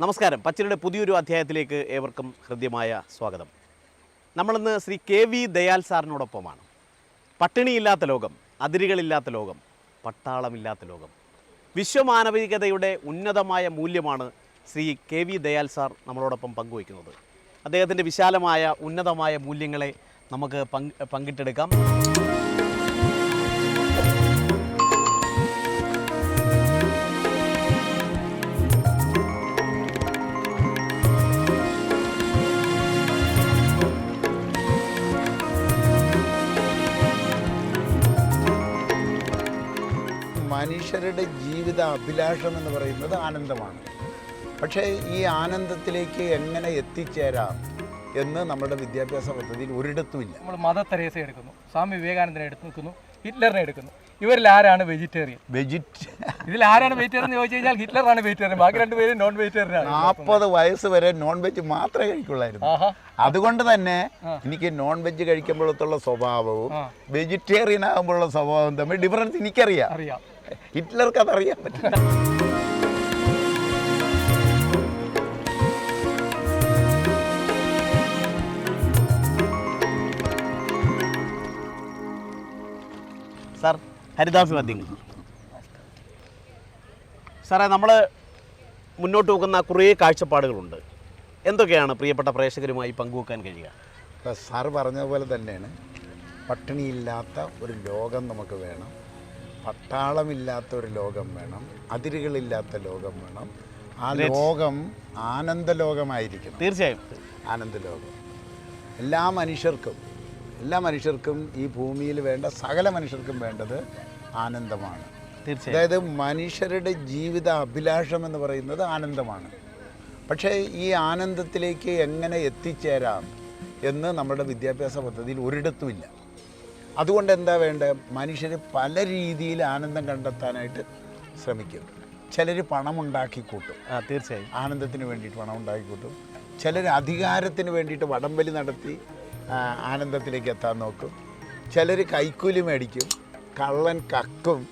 നമസ്കാരം. പച്ചിലയുടെ പുതിയൊരു അധ്യായത്തിലേക്ക് ഏവർക്കും ഹൃദ്യമായ സ്വാഗതം. നമ്മളിന്ന് ശ്രീ കെ വി ദയാൽ സാറിനോടൊപ്പമാണ്. പട്ടിണിയില്ലാത്ത ലോകം അതിരുകളില്ലാത്ത ലോകം പട്ടാളമില്ലാത്ത ലോകം. വിശ്വമാനവികതയുടെ ഉന്നതമായ മൂല്യമാണ് Shri K V Dayal sir നമ്മളോടൊപ്പം പങ്കുവയ്ക്കുന്നത്. അദ്ദേഹത്തിന്റെ വിശാലമായ ഉന്നതമായ മൂല്യങ്ങളെ നമുക്ക് പങ്ക് പങ്കിട്ടെടുക്കാം. മനുഷ്യരുടെ ജീവിത അഭിലാഷം എന്ന് പറയുന്നത് ആനന്ദമാണ്. പക്ഷേ ഈ ആനന്ദത്തിലേക്ക് എങ്ങനെ എത്തിച്ചേരാം എന്ന് നമ്മുടെ വിദ്യാഭ്യാസ പദ്ധതിയിൽ ഒരിടത്തുമില്ല. നമ്മൾ മദർ തെരേസ എടുക്കുന്നു സ്വാമി വിവേകാനന്ദനെ എടുത്ത് നിൽക്കുന്നു ഹിറ്റ്ലറിനെ എടുക്കുന്നു. ഇവരിൽ ആരാണ് വെജിറ്റേറിയൻ? വെജിറ്റ് ഇതിൽ ആരാണ് വെജിറ്റേറിയൻ എന്ന് ചോദിച്ചു കഴിഞ്ഞാൽ ഹിറ്റ്ലറാണ് വെജിറ്റേറിയൻ ബാക്കി രണ്ടുപേരും നോൺ വെജിറ്റേറിയൻ ആണ്. നാൽപ്പത് വയസ്സ് വരെ നോൺ വെജ് മാത്രമേ കഴിക്കുള്ളായിരുന്നു. അതുകൊണ്ട് തന്നെ എനിക്ക് നോൺ വെജ് കഴിക്കുമ്പോഴത്തുള്ള സ്വഭാവവും വെജിറ്റേറിയൻ ആകുമ്പോഴുള്ള സ്വഭാവവും തമ്മിൽ ഡിഫറൻസ് എനിക്കറിയാം. അറിയാം. ഹിറ്റ്ലർക്ക് അതറിയാൻ പറ്റില്ല. സാർ ഹരിദാസ് മദ്യങ്ങൾ സാറേ നമ്മൾ മുന്നോട്ട് പോകുന്ന കുറേ കാഴ്ചപ്പാടുകളുണ്ട്. എന്തൊക്കെയാണ് പ്രിയപ്പെട്ട പ്രേക്ഷകരുമായി പങ്കുവെക്കാൻ കഴിയുക? സാർ പറഞ്ഞതുപോലെ തന്നെയാണ്. പട്ടിണിയില്ലാത്ത ഒരു ലോകം നമുക്ക് വേണം. പട്ടാളമില്ലാത്ത ഒരു ലോകം വേണം അതിരുകളില്ലാത്ത ലോകം വേണം. ആ ലോകം ആനന്ദലോകമായിരിക്കണം. തീർച്ചയായും. ആനന്ദലോകം. എല്ലാ മനുഷ്യർക്കും എല്ലാ മനുഷ്യർക്കും ഈ ഭൂമിയിൽ വേണ്ട സകല മനുഷ്യർക്കും വേണ്ടത് ആനന്ദമാണ്. അതായത് മനുഷ്യരുടെ ജീവിത അഭിലാഷം എന്ന് പറയുന്നത് ആനന്ദമാണ്. പക്ഷേ ഈ ആനന്ദത്തിലേക്ക് എങ്ങനെ എത്തിച്ചേരാം എന്ന് നമ്മുടെ വിദ്യാഭ്യാസ പദ്ധതിയിൽ ഒരിടത്തുമില്ല അതുകൊണ്ട് എന്താ വേണ്ടത് മനുഷ്യർ പല രീതിയിൽ ആനന്ദം കണ്ടെത്താനായിട്ട് ശ്രമിക്കും. ചിലർ പണമുണ്ടാക്കി കൂട്ടും ആ തീർച്ചയായും. ആനന്ദത്തിന് വേണ്ടിയിട്ട് പണം ഉണ്ടാക്കി കൂട്ടും ചിലർ അധികാരത്തിന് വേണ്ടിയിട്ട് വടംവലി നടത്തി ആനന്ദത്തിലേക്ക് എത്താൻ നോക്കും. ചിലർ കൈക്കൂലി മേടിക്കും കള്ളൻ കക്കും.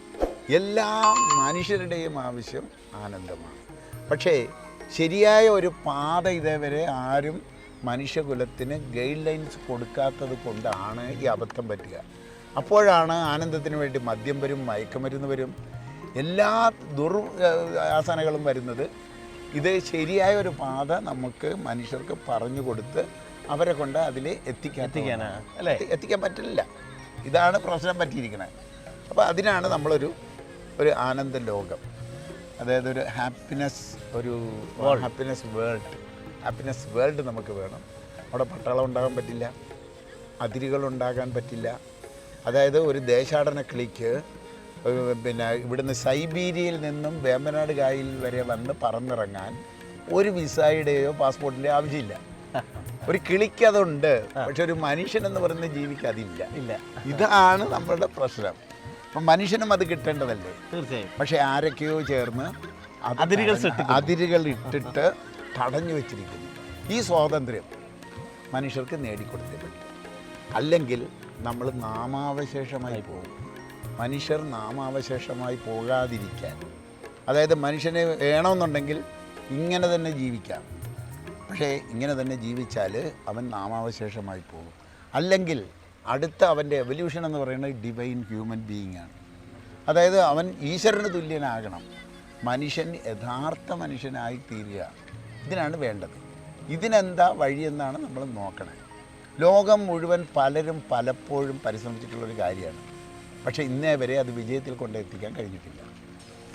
എല്ലാ മനുഷ്യരുടെയും ആവശ്യം ആനന്ദമാണ്. പക്ഷേ ശരിയായ ഒരു പാത ഇതേവരെ ആരും മനുഷ്യകുലത്തിന് ഗൈഡ് ലൈൻസ് കൊടുക്കാത്തത് കൊണ്ടാണ് ഈ അബദ്ധം പറ്റുക. അപ്പോഴാണ് ആനന്ദത്തിന് വേണ്ടി മദ്യം വരും മയക്കുമരുന്ന് വരും എല്ലാ ദുർ ആസനകളും വരുന്നത്. ഇത് ശരിയായ ഒരു പാത നമുക്ക് മനുഷ്യർക്ക് പറഞ്ഞു കൊടുത്ത് അവരെ കൊണ്ട് അതിൽ എത്തിക്കാൻ അല്ലേ? എത്തിക്കാൻ പറ്റില്ല. ഇതാണ് പ്രശ്നം പറ്റിയിരിക്കുന്നത്. അപ്പോൾ അതിനാണ് നമ്മളൊരു ഒരു ആനന്ദ ലോകം. അതായത് ഒരു ഹാപ്പിനെസ് ഒരു ഹാപ്പിനെസ് വേൾഡ്. ഹാപ്പിനെസ് വേൾഡ് നമുക്ക് വേണം. അവിടെ പട്ടാളം ഉണ്ടാകാൻ പറ്റില്ല. അതിരുകൾ ഉണ്ടാകാൻ പറ്റില്ല. അതായത് ഒരു ദേശാടന കിളിക്ക് പിന്നെ ഇവിടുന്ന് സൈബീരിയയിൽ നിന്നും വേമ്പനാട് കായൽ വരെ വന്ന് പറന്നിറങ്ങാൻ ഒരു വിസയുടെയോ പാസ്പോർട്ടിന്റെയോ ആവശ്യമില്ല. ഒരു കിളിക്ക് അതുണ്ട്. പക്ഷെ ഒരു മനുഷ്യൻ എന്ന് പറയുന്ന ജീവിക്ക് അതില്ല. ഇല്ല. ഇതാണ് നമ്മളുടെ പ്രശ്നം. അപ്പം മനുഷ്യനും അത് കിട്ടേണ്ടതല്ലേ? തീർച്ചയായും. പക്ഷെ ആരൊക്കെയോ ചേർന്ന് അതിരുകൾ അതിരുകൾ ഇട്ടിട്ട് തടഞ്ഞു വെച്ചിരിക്കുന്നു. ഈ സ്വാതന്ത്ര്യം മനുഷ്യർക്ക് നേടിക്കൊടുത്തേ പറ്റും അല്ലെങ്കിൽ നമ്മൾ നാമാവശേഷമായി പോകും. മനുഷ്യർ നാമാവശേഷമായി പോകാതിരിക്കാൻ. അതായത് മനുഷ്യനെ വേണമെന്നുണ്ടെങ്കിൽ ഇങ്ങനെ തന്നെ ജീവിക്കാം. പക്ഷേ ഇങ്ങനെ തന്നെ ജീവിച്ചാൽ അവൻ നാമാവശേഷമായി പോകും. അല്ലെങ്കിൽ അടുത്ത അവന്റെ എവല്യൂഷൻ എന്ന് പറയുന്നത് ഡിവൈൻ ഹ്യൂമൻ ബീയിങ് ആണ്. അതായത് അവൻ ഈശ്വരന് തുല്യനാകണം. മനുഷ്യൻ യഥാർത്ഥ മനുഷ്യനായി തീരുക ഇതിനാണ് വേണ്ടത്. ഇതിനെന്താ വഴിയെന്നാണ് നമ്മൾ നോക്കണേ. ലോകം മുഴുവൻ പലരും പലപ്പോഴും പരിശ്രമിച്ചിട്ടുള്ളൊരു കാര്യമാണ്. പക്ഷേ ഇന്നേ വരെ അത് വിജയത്തിൽ കൊണ്ടെത്തിക്കാൻ കഴിഞ്ഞിട്ടില്ല.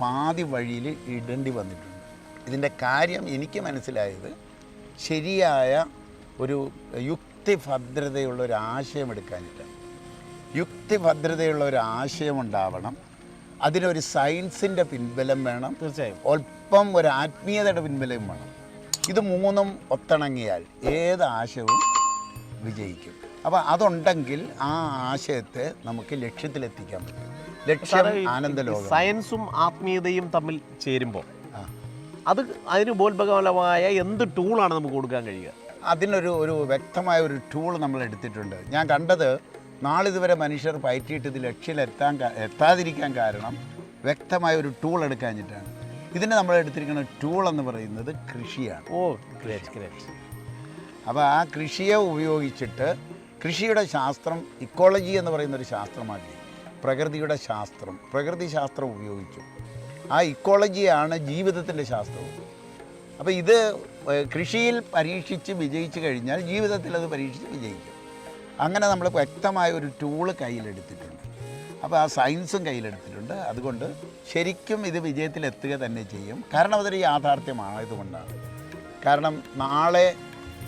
പാതി വഴിയിൽ ഇടേണ്ടി വന്നിട്ടുണ്ട്. ഇതിന്റെ കാര്യം എനിക്ക് മനസ്സിലായത് ശരിയായ ഒരു യുക്തിഭദ്രതയുള്ള ഒരു ആശയം എടുക്കാനിട്ടാണ് യുക്തിഭദ്രതയുള്ള ഒരു ആശയം ഉണ്ടാവണം. അതിനൊരു സയൻസിന്റെ പിൻബലം വേണം. തീർച്ചയായും. ഒപ്പം ഒരു ആത്മീയതയുടെ പിൻബലം വേണം. ഇത് മൂന്നും ഒത്തിണങ്ങിയാൽ ഏത് ആശയവും വിജയിക്കും. അപ്പോൾ അതുണ്ടെങ്കിൽ ആ ആശയത്തെ നമുക്ക് ലക്ഷ്യത്തിലെത്തിക്കാൻ പറ്റും. ലക്ഷ്യം ആനന്ദലോകം സയൻസും ആത്മീയതയും തമ്മിൽ ചേരുമ്പോൾ അത് അതിന് ഉപോത്ഭകമായ എന്ത് ടൂളാണ് നമുക്ക് കൊടുക്കാൻ കഴിയുക? അതിനൊരു ഒരു വ്യക്തമായ ഒരു ടൂൾ നമ്മൾ എടുത്തിട്ടുണ്ട്. ഞാൻ കണ്ടത് നാളിതുവരെ മനുഷ്യർ പയറ്റിയിട്ട് ഇത് ലക്ഷ്യത്തിലെത്താൻ എത്താതിരിക്കാൻ കാരണം വ്യക്തമായ ഒരു ടൂൾ എടുക്കാഞ്ഞിട്ടാണ് ഇതിന് നമ്മൾ എടുത്തിരിക്കുന്ന ടൂൾ എന്ന് പറയുന്നത് കൃഷിയാണ്. ഓ ഗ്രേറ്റ് ഗ്രേറ്റ് അപ്പോൾ ആ കൃഷിയെ ഉപയോഗിച്ചിട്ട് കൃഷിയുടെ ശാസ്ത്രം ഇക്കോളജി എന്ന് പറയുന്ന ഒരു ശാസ്ത്രമാക്കി. പ്രകൃതിയുടെ ശാസ്ത്രം പ്രകൃതി ശാസ്ത്രം ഉപയോഗിച്ചു. ആ ഇക്കോളജിയാണ് ജീവിതത്തിന്റെ ശാസ്ത്രവും. അപ്പോൾ ഇത് കൃഷിയിൽ പരീക്ഷിച്ച് വിജയിച്ചു കഴിഞ്ഞാൽ ജീവിതത്തിൽ അത് പരീക്ഷിച്ച് വിജയിക്കും. അങ്ങനെ നമ്മൾ വ്യക്തമായ ഒരു ടൂൾ കയ്യിലെടുത്തിട്ടുണ്ട്. അപ്പോൾ ആ സയൻസും കയ്യിലെടുത്തിട്ടുണ്ട്. അതുകൊണ്ട് ശരിക്കും ഇത് വിജയത്തിലെത്തുക തന്നെ ചെയ്യും. കാരണം അതൊരു യാഥാർത്ഥ്യമായതുകൊണ്ടാണ് കാരണം നാളെ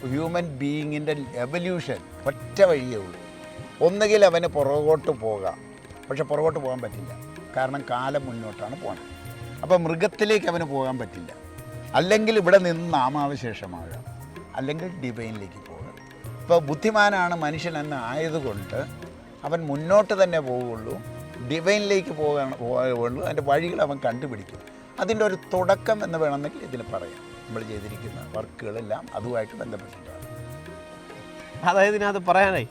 ഹ്യൂമൻ ബീയിങ്ങിന്റെ എവല്യൂഷൻ ഒറ്റ വഴിയേ ഉള്ളൂ. ഒന്നുകിൽ അവന് പുറകോട്ട് പോകാം. പക്ഷെ പുറകോട്ട് പോകാൻ പറ്റില്ല. കാരണം കാലം മുന്നോട്ടാണ് പോകുന്നത് അപ്പോൾ മൃഗത്തിലേക്ക് അവന് പോകാൻ പറ്റില്ല. അല്ലെങ്കിൽ ഇവിടെ നിന്ന് നാമാവശേഷമാകാം. അല്ലെങ്കിൽ ഡിവൈനിലേക്ക് പോകാം. ഇപ്പോൾ ബുദ്ധിമാനാണ് മനുഷ്യൻ എന്ന് ആയതുകൊണ്ട് അവൻ മുന്നോട്ട് തന്നെ പോവുകയുള്ളൂ ഡിവൈനിലേക്ക് പോകാൻ പോകുള്ളൂ അതിന്റെ വഴികൾ അവൻ കണ്ടുപിടിക്കും. അതിന്റെ ഒരു തുടക്കം എന്ന് വേണമെങ്കിൽ ഇതിന് പറയാം. നമ്മൾ ചെയ്തിരിക്കുന്ന വർക്കുകളെല്ലാം അതുമായിട്ട് ബന്ധപ്പെട്ടിട്ടാണ്. അതായത് ഇതിനകത്ത് പറയാനായി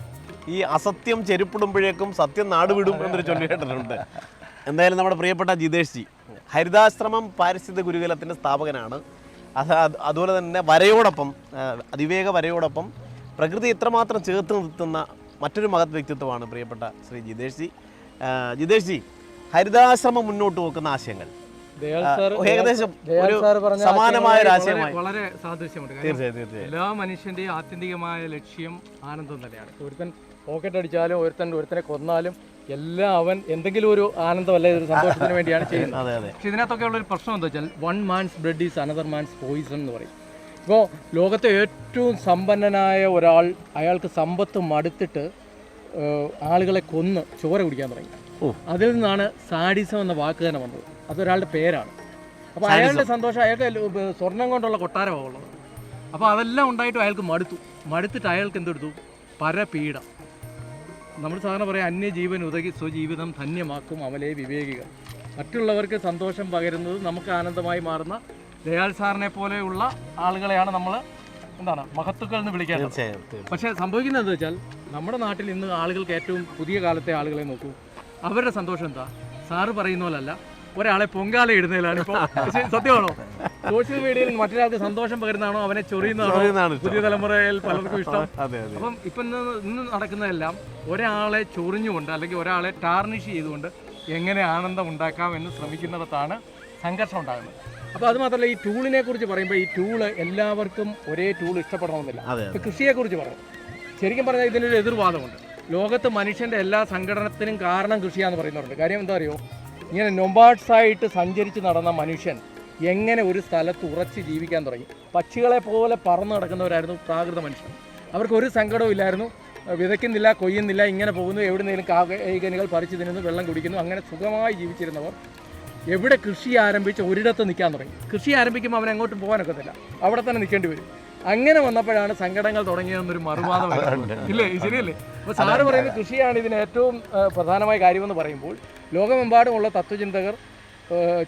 ഈ അസത്യം ചെരുപ്പിടുമ്പോഴേക്കും സത്യം നാടുവിടും എന്നൊരു ചൊല്ലി കേട്ടിട്ടുണ്ട്. എന്തായാലും നമ്മുടെ പ്രിയപ്പെട്ട ജിതേഷ് ജി ഹരിതാശ്രമം പാരിസ്ഥിതിക ഗുരുകുലത്തിന്റെ സ്ഥാപകനാണ്. അത് അതുപോലെ തന്നെ വരയോടൊപ്പം അതിവേഗ വരയോടൊപ്പം പ്രകൃതി ഇത്രമാത്രം ചേർത്ത് നിർത്തുന്ന മറ്റൊരു മഹത് വ്യക്തിത്വമാണ് പ്രിയപ്പെട്ട ശ്രീ ജിതേഷ് ജി ജിതേഷ് ജി ഹരിതാശ്രമം മുന്നോട്ട് വെക്കുന്ന ആശയങ്ങൾ. ഏകദേശം ഒരു സാർ പറഞ്ഞ സമാനമായ ഒരു ആശയമായി. വളരെ സാദൃശ്യമുണ്ട്. എല്ലാ മനുഷ്യന്റെയും ആത്യന്തികമായ ലക്ഷ്യം ആനന്ദം തന്നെയാണ്. ഒരുത്തൻ പോക്കറ്റ് അടിച്ചാലും ഒരുത്തൻ ഒരുത്തനെ കൊന്നാലും എല്ലാം അവൻ എന്തെങ്കിലും ഒരു ആനന്ദം ഒരു സന്തോഷത്തിന് വേണ്ടിയാണ് ചെയ്യുന്നത്. അതെ. അതെ പക്ഷെ ഇതിനകത്തൊക്കെ ഉള്ള ഒരു പ്രശ്നം എന്താ വെച്ചാൽ one man's bread is another man's poison എന്ന് പറയും. ഇപ്പോൾ ലോകത്തെ ഏറ്റവും സമ്പന്നനായ ഒരാൾ അയാൾക്ക് സമ്പത്ത് മടുത്തിട്ട് ആളുകളെ കൊന്ന് ചോര കുടിക്കാൻ തുടങ്ങി. ഓ. അതിൽ നിന്നാണ് സാഡിസം എന്ന വാക്ക് തന്നെ വന്നത്. അതൊരാളുടെ പേരാണ്. അപ്പോൾ അയാളുടെ സന്തോഷം അയാൾക്ക് സ്വർണം കൊണ്ടുള്ള കൊട്ടാരമാണുള്ളത് അപ്പോൾ അതെല്ലാം ഉണ്ടായിട്ട് അയാൾക്ക് മടുത്തു. മടുത്തിട്ട് അയാൾക്ക് എന്തെടുത്തു? പരപീഡ. നമ്മൾ സാധാരണ പറയാം അന്യജീവൻ ഉതകി സ്വജീവിതം ധന്യമാക്കും അവലെ വിവേകികൾ. മറ്റുള്ളവർക്ക് സന്തോഷം പകരുന്നത് നമുക്ക് ആനന്ദമായി മാറുന്ന ദയാൽ സാറിനെ പോലെയുള്ള ആളുകളെയാണ് നമ്മൾ എന്താണ് മഹത്തുക്കൾ എന്ന് വിളിക്കാൻ. പക്ഷേ സംഭവിക്കുന്നത് എന്താ വെച്ചാൽ നമ്മുടെ നാട്ടിൽ ഇന്ന് ആളുകൾക്ക് ഏറ്റവും പുതിയ കാലത്തെ ആളുകളെ നോക്കൂ. അവരുടെ സന്തോഷം എന്താ? സാറ് പറയുന്ന പോലല്ല ഒരാളെ പൊങ്കാല ഇടുന്നതിലാണ് ഇപ്പോൾ സത്യമാണോ? സോഷ്യൽ മീഡിയയിൽ മറ്റൊരാൾക്ക് സന്തോഷം പകരുന്നതാണോ? അവനെ ചൊറിയുന്നതാണോ? പുതിയ തലമുറയിൽ പലർക്കും ഇഷ്ടം. അപ്പം ഇപ്പം ഇന്ന് നടക്കുന്നതെല്ലാം ഒരാളെ ചൊറിഞ്ഞുകൊണ്ട് അല്ലെങ്കിൽ ഒരാളെ ടാർണിഷ് ചെയ്തുകൊണ്ട് എങ്ങനെ ആനന്ദം ഉണ്ടാക്കാം എന്ന് ശ്രമിക്കുന്നിടത്താണ് സംഘർഷം ഉണ്ടാകുന്നത്. അപ്പോൾ അത് മാത്രമല്ല ഈ ടൂളിനെ കുറിച്ച് പറയുമ്പോൾ ഈ ടൂൾ എല്ലാവർക്കും ഒരേ ടൂൾ ഇഷ്ടപ്പെടണമെന്നില്ല. അതെ കൃഷിയെക്കുറിച്ച് പറയാം. ശരിക്കും പറഞ്ഞാൽ ഇതിനൊരു എതിർവാദമുണ്ട്. ലോകത്ത് മനുഷ്യന്റെ എല്ലാ സംഘടനത്തിനും കാരണം കൃഷിയാന്ന് പറയുന്നവരുണ്ട്. കാര്യം എന്താ അറിയോ? ഇങ്ങനെ നൊമ്പാട്സായിട്ട് സഞ്ചരിച്ച് നടന്ന മനുഷ്യൻ എങ്ങനെ ഒരു സ്ഥലത്ത് ഉറച്ച് ജീവിക്കാൻ തുടങ്ങി? പക്ഷികളെ പോലെ പറന്ന് നടക്കുന്നവരായിരുന്നു പ്രാകൃത മനുഷ്യൻ. അവർക്ക് ഒരു സങ്കടവും ഇല്ലായിരുന്നു. വിതയ്ക്കുന്നില്ല കൊയ്യുന്നില്ല ഇങ്ങനെ പോകുന്നു എവിടുന്നെങ്കിലും കാകനികൾ പറിച്ചു തിന്നുന്നു വെള്ളം കുടിക്കുന്നു അങ്ങനെ സുഖമായി ജീവിച്ചിരുന്നവർ എവിടെ കൃഷി ആരംഭിച്ച് ഒരിടത്ത് നിൽക്കാൻ തുടങ്ങി? കൃഷി ആരംഭിക്കുമ്പോൾ അവൻ അങ്ങോട്ട് പോകാനൊക്കത്തില്ല അവിടെ തന്നെ നിൽക്കേണ്ടി വരും. അങ്ങനെ വന്നപ്പോഴാണ് സങ്കടങ്ങൾ തുടങ്ങിയതെന്നൊരു മറുവാദം. ഇല്ലേ? ശരിയല്ലേ? അപ്പോൾ സാറ് പറയുന്നത് കൃഷിയാണ് ഇതിന് ഏറ്റവും പ്രധാനമായ കാര്യമെന്ന് പറയുമ്പോൾ ലോകമെമ്പാടുമുള്ള തത്വചിന്തകർ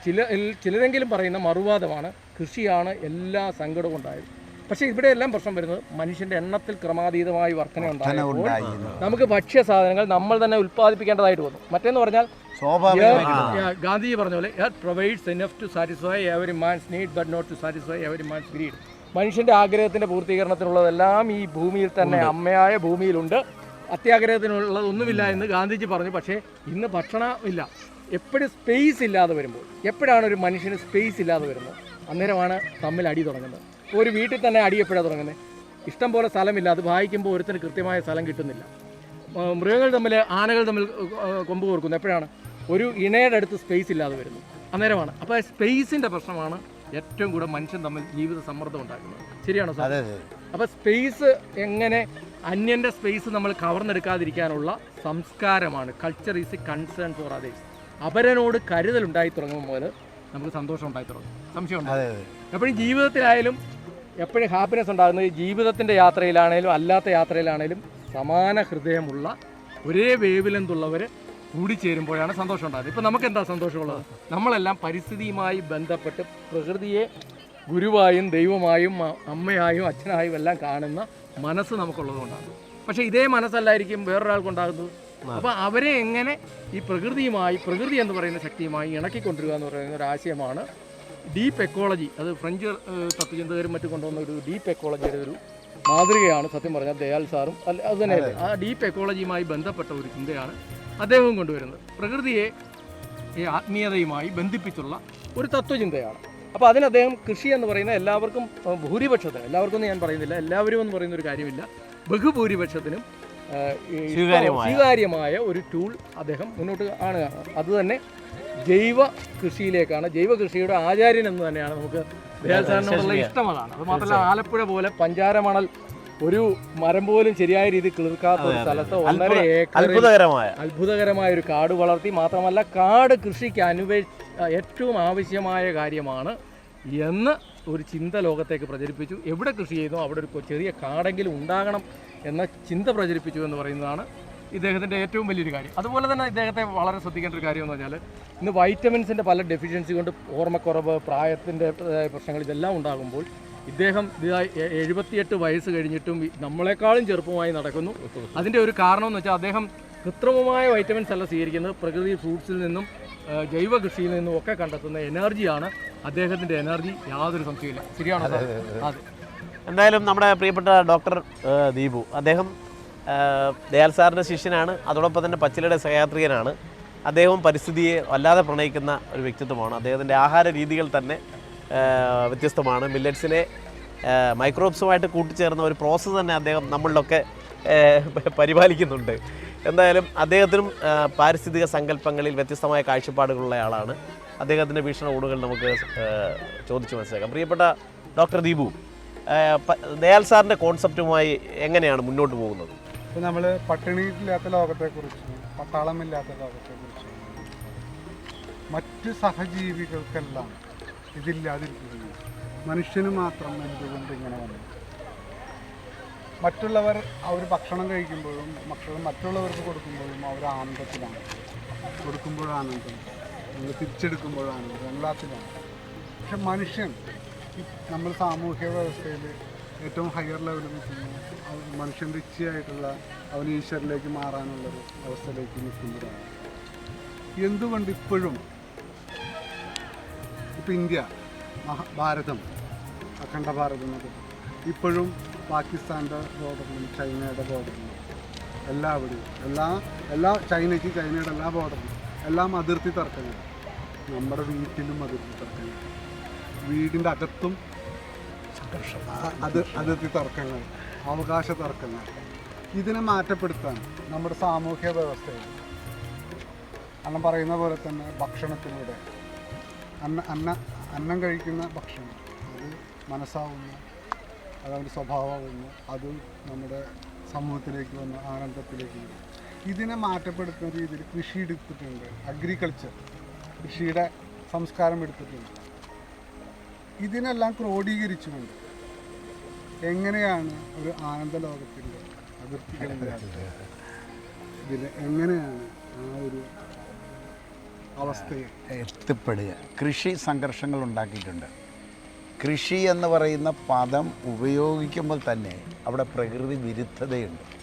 ചില ചിലരെങ്കിലും പറയുന്ന മറുവാദമാണ് കൃഷിയാണ് എല്ലാ സങ്കടവും ഉണ്ടായത്. പക്ഷേ ഇവിടെയെല്ലാം പ്രശ്നം വരുന്നത് മനുഷ്യന്റെ എണ്ണത്തിൽ ക്രമാതീതമായി വർധന ഉണ്ടായപ്പോൾ ഉണ്ടായി നമുക്ക് ഭക്ഷ്യ സാധനങ്ങൾ നമ്മൾ തന്നെ ഉൽപ്പാദിപ്പിക്കേണ്ടതായിട്ട് വന്നു. മറ്റേന്ന് പറഞ്ഞാൽ ഗാന്ധിജി പറഞ്ഞ പോലെ provides enough to satisfy every man's need but not to satisfy every man's greed മനുഷ്യന്റെ ആഗ്രഹത്തിന്റെ പൂർത്തീകരണത്തിനുള്ളതെല്ലാം ഈ ഭൂമിയിൽ തന്നെ അമ്മയായ ഭൂമിയിലുണ്ട്. അത്യാഗ്രഹത്തിനുള്ളതൊന്നുമില്ല എന്ന് ഗാന്ധിജി പറഞ്ഞു. പക്ഷേ ഇന്ന് ഭക്ഷണം ഇല്ല. എപ്പോഴും സ്പേസ് ഇല്ലാതെ വരുമ്പോൾ എപ്പോഴാണ് ഒരു മനുഷ്യന് സ്പേസ് ഇല്ലാതെ വരുന്നത്? അന്നേരമാണ് തമ്മിൽ അടി തുടങ്ങുന്നത്. ഒരു വീട്ടിൽ തന്നെ അടി എപ്പോഴാണ് തുടങ്ങുന്നത്? ഇഷ്ടം പോലെ സ്ഥലമില്ല. അത് വായിക്കുമ്പോൾ ഒരുത്തിന് കൃത്യമായ സ്ഥലം കിട്ടുന്നില്ല. മൃഗങ്ങൾ തമ്മിൽ ആനകൾ തമ്മിൽ കൊമ്പ് കോർക്കുന്നു. എപ്പോഴാണ്? ഒരു ഇണയുടെ അടുത്ത് സ്പേസ് ഇല്ലാതെ വരുന്നു. അന്നേരമാണ്. അപ്പോൾ സ്പേസിന്റെ പ്രശ്നമാണ് ഏറ്റവും കൂടുതൽ മനുഷ്യൻ തമ്മിൽ ജീവിത സമ്മർദ്ദം ഉണ്ടാക്കുന്നത്. ശരിയാണോ സാർ? അപ്പോൾ സ്പേസ് എങ്ങനെ അന്യന്റെ സ്പേസ് നമ്മൾ കവർന്നെടുക്കാതിരിക്കാനുള്ള സംസ്കാരമാണ്. Culture is a concern for others അവരനോട് കരുതൽ ഉണ്ടായി തുടങ്ങുമ്പോൾ നമുക്ക് സന്തോഷം ഉണ്ടായി തുടങ്ങും. അതെ എപ്പോഴും ജീവിതത്തിലായാലും എപ്പോഴും ഹാപ്പിനെസ് ഉണ്ടാകുന്നത് ജീവിതത്തിന്റെ യാത്രയിലാണേലും അല്ലാത്ത യാത്രയിലാണേലും സമാന ഹൃദയമുള്ള ഒരേ വേവിലെന്തുള്ളവർ കൂടിച്ചേരുമ്പോഴാണ് സന്തോഷം ഉണ്ടാകുന്നത് ഇപ്പം നമുക്ക് എന്താ സന്തോഷമുള്ളത്? നമ്മളെല്ലാം പരിസ്ഥിതിയുമായി ബന്ധപ്പെട്ട് പ്രകൃതിയെ ഗുരുവായും ദൈവമായും അമ്മയായും അച്ഛനായും എല്ലാം കാണുന്ന മനസ്സ് നമുക്കുള്ളത് കൊണ്ടാണ് പക്ഷേ ഇതേ മനസ്സല്ലായിരിക്കും വേറൊരാൾക്കുണ്ടാകുന്നത്. അപ്പോൾ അവരെ എങ്ങനെ ഈ പ്രകൃതിയുമായി പ്രകൃതി എന്ന് പറയുന്ന ശക്തിയുമായി ഇണക്കിക്കൊണ്ടിരിക്കുക എന്ന് പറയുന്ന ഒരു ആശയമാണ് ഡീപ്പ് എക്കോളജി. അത് ഫ്രഞ്ച് തത്വചിന്തകരും മറ്റും കൊണ്ടുവന്ന ഒരു ഡീപ്പ് എക്കോളജിയുടെ ഒരു മാതൃകയാണ് സത്യം പറഞ്ഞാൽ ദയാൽ സാറും. അല്ല അത് തന്നെയല്ലേ? ആ ഡീപ്പ് എക്കോളജിയുമായി ബന്ധപ്പെട്ട ഒരു ചിന്തയാണ് അദ്ദേഹവും കൊണ്ടുവരുന്നത്. പ്രകൃതിയെ ഈ ആത്മീയതയുമായി ബന്ധിപ്പിച്ചുള്ള ഒരു തത്വചിന്തയാണ്. അപ്പോൾ അതിന് അദ്ദേഹം കൃഷി എന്ന് പറയുന്ന എല്ലാവർക്കും ഭൂരിപക്ഷത്തിന് എല്ലാവർക്കും ഞാൻ പറയുന്നില്ല എല്ലാവരും എന്ന് പറയുന്ന ഒരു കാര്യമില്ല ബഹുഭൂരിപക്ഷത്തിനും സ്വീകാര്യമായ. ഒരു ടൂൾ അദ്ദേഹം മുന്നോട്ട് ആണ് അത് തന്നെ ജൈവ കൃഷിയിലേക്കാണ്. ജൈവ കൃഷിയുടെ ആചാര്യൻ എന്ന് തന്നെയാണ് നമുക്ക് ദയാൽ സാറിനോടുള്ള ഇഷ്ടം അതാണ്. അത് മാത്രമല്ല ആലപ്പുഴ പോലെ പഞ്ചാരമണൽ ഒരു മരം പോലും ശരിയായ രീതിയിൽ കിളിർക്കാത്ത ഒരു സ്ഥലത്ത് ഏക്കർ അത്ഭുതകരമായ. അത്ഭുതകരമായ ഒരു കാട് വളർത്തി മാത്രമല്ല കാട് കൃഷിക്ക് അനുവേ ഏറ്റവും ആവശ്യമായ കാര്യമാണ് എന്ന് ഒരു ചിന്ത ലോകത്തേക്ക് പ്രചരിപ്പിച്ചു. എവിടെ കൃഷി ചെയ്യുന്നു? അവിടെ ഒരു ചെറിയ കാടെങ്കിലും ഉണ്ടാകണം എന്ന ചിന്ത പ്രചരിപ്പിച്ചു എന്ന് പറയുന്നതാണ് ഇദ്ദേഹത്തിന്റെ ഏറ്റവും വലിയൊരു കാര്യം. അതുപോലെ തന്നെ ഇദ്ദേഹത്തെ വളരെ ശ്രദ്ധിക്കേണ്ട ഒരു കാര്യം എന്ന് പറഞ്ഞാൽ ഇന്ന് വൈറ്റമിൻസിന്റെ പല ഡെഫിഷ്യൻസി കൊണ്ട് ഓർമ്മക്കുറവ് പ്രായത്തിന്റെ പ്രശ്നങ്ങൾ ഇതെല്ലാം ഉണ്ടാകുമ്പോൾ ഇദ്ദേഹം ഇതായി എഴുപത്തിയെട്ട് വയസ്സ് കഴിഞ്ഞിട്ടും നമ്മളെക്കാളും ചെറുപ്പമായി നടക്കുന്നു. അതിന്റെ ഒരു കാരണം എന്ന് വെച്ചാൽ അദ്ദേഹം കൃത്രിമമായ വൈറ്റമിൻസ് അല്ല സ്വീകരിക്കുന്നത്. പ്രകൃതി ഫ്രൂട്ട്സിൽ നിന്നും ജൈവ കൃഷിയിൽ നിന്നും ഒക്കെ കണ്ടെത്തുന്ന എനർജിയാണ് അദ്ദേഹത്തിന്റെ എനർജി യാതൊരു സംശയമില്ല ശരിയാണോ അതെ എന്തായാലും നമ്മുടെ പ്രിയപ്പെട്ട ഡോക്ടർ ദീപു. അദ്ദേഹം ദയാൽ സാറിന്റെ ശിഷ്യനാണ്. അതോടൊപ്പം തന്നെ പച്ചിലയുടെ സഹയാത്രികനാണ്. അദ്ദേഹവും പരിസ്ഥിതിയെ വല്ലാതെ പ്രണയിക്കുന്ന ഒരു വ്യക്തിത്വമാണ്. അദ്ദേഹത്തിന്റെ ആഹാര രീതികൾ തന്നെ വ്യത്യസ്തമാണ്. മില്ലറ്റ്സിനെ മൈക്രോബ്സുമായിട്ട് കൂട്ടിച്ചേർന്ന ഒരു പ്രോസസ്സ് തന്നെ അദ്ദേഹം നമ്മളിലൊക്കെ പരിപാലിക്കുന്നുണ്ട്. എന്തായാലും അദ്ദേഹത്തിനും പാരിസ്ഥിതിക സങ്കല്പങ്ങളിൽ വ്യത്യസ്തമായ കാഴ്ചപ്പാടുകളുള്ള ആളാണ്. അദ്ദേഹത്തിന്റെ വീക്ഷണകോണുകൾ നമുക്ക് ചോദിച്ചു മനസ്സിലാക്കാം. പ്രിയപ്പെട്ട ഡോക്ടർ ദീപു ദയാൽ സാറിന്റെ കോൺസെപ്റ്റുമായി എങ്ങനെയാണ് മുന്നോട്ട് പോകുന്നത്? ഇപ്പോൾ നമ്മൾ പട്ടിണിയില്ലാത്ത ലോകത്തെക്കുറിച്ച് പട്ടാളമില്ലാത്ത ലോകത്തെക്കുറിച്ച് മറ്റ് സഹജീവികൾക്കെല്ലാം ഇതില്ലാതിരിക്കുന്നു മനുഷ്യന് മാത്രം എന്തുകൊണ്ട് ഇങ്ങനെ വന്നു? മറ്റുള്ളവർ അവർ ഭക്ഷണം കഴിക്കുമ്പോഴും ഭക്ഷണം മറ്റുള്ളവർക്ക് കൊടുക്കുമ്പോഴും അവർ ആനന്ദത്തിലാണ്. കൊടുക്കുമ്പോഴും ആനന്ദം നമ്മൾ തിരിച്ചെടുക്കുമ്പോഴും എല്ലാത്തിലാണ്. പക്ഷെ മനുഷ്യൻ നമ്മൾ സാമൂഹ്യ വ്യവസ്ഥയിൽ ഏറ്റവും ഹയർ ലെവലിൽ നിൽക്കുന്നു മനുഷ്യൻ റിച്ചിയായിട്ടുള്ള അവൻ ഈശ്വരിലേക്ക് മാറാനുള്ളൊരു അവസ്ഥയിലേക്ക് നിൽക്കുമ്പോഴാണ് എന്തുകൊണ്ട് ഇപ്പോഴും ഇപ്പം ഇന്ത്യ മഹാഭാരതം അഖണ്ഡ ഭാരതം എന്നൊക്കെ ഇപ്പോഴും പാകിസ്ഥാന്റെ ബോർഡറിലും ചൈനയുടെ ബോർഡറിലും എല്ലാവിടെയും. എല്ലാ എല്ലാ ചൈനയ്ക്ക് ചൈനയുടെ എല്ലാ ബോർഡറിലും എല്ലാം അതിർത്തി തർക്കങ്ങൾ. നമ്മുടെ വീട്ടിലും അതിർത്തി തർക്കങ്ങൾ. വീടിന്റെ അകത്തും അത് അതിർത്തി തർക്കങ്ങൾ അവകാശ തർക്കങ്ങൾ. ഇതിനെ മാറ്റപ്പെടുത്താൻ നമ്മുടെ സാമൂഹ്യ വ്യവസ്ഥയിൽ അന്ന് പറയുന്ന പോലെ തന്നെ ഭക്ഷണത്തിലൂടെ അന്ന അന്ന അന്നം കഴിക്കുന്ന ഭക്ഷണം. അത് മനസ്സാവുന്നു അത് അവന്റെ സ്വഭാവമാവുന്നു അത് നമ്മുടെ സമൂഹത്തിലേക്ക് വന്ന് ആനന്ദത്തിലേക്ക് വന്നു ഇതിനെ മാറ്റപ്പെടുത്തുന്ന രീതിയിൽ കൃഷി എടുത്തിട്ടുണ്ട്. അഗ്രികൾച്ചർ കൃഷിയുടെ സംസ്കാരം എടുത്തിട്ടുണ്ട്. ഇതിനെല്ലാം ക്രോഡീകരിച്ചുകൊണ്ട് എങ്ങനെയാണ് ഒരു ആനന്ദ ലോകത്തിന്റെ അതിർത്തികൾ ഇതിൽ എങ്ങനെയാണ് ആ ഒരു അവസ്ഥയെ എത്തിപ്പെടുക. കൃഷി സംഘർഷങ്ങൾ ഉണ്ടാക്കിയിട്ടുണ്ട്. കൃഷി എന്ന് പറയുന്ന പദം ഉപയോഗിക്കുമ്പോൾ തന്നെ അവിടെ പ്രകൃതി വിരുദ്ധതയുണ്ട്.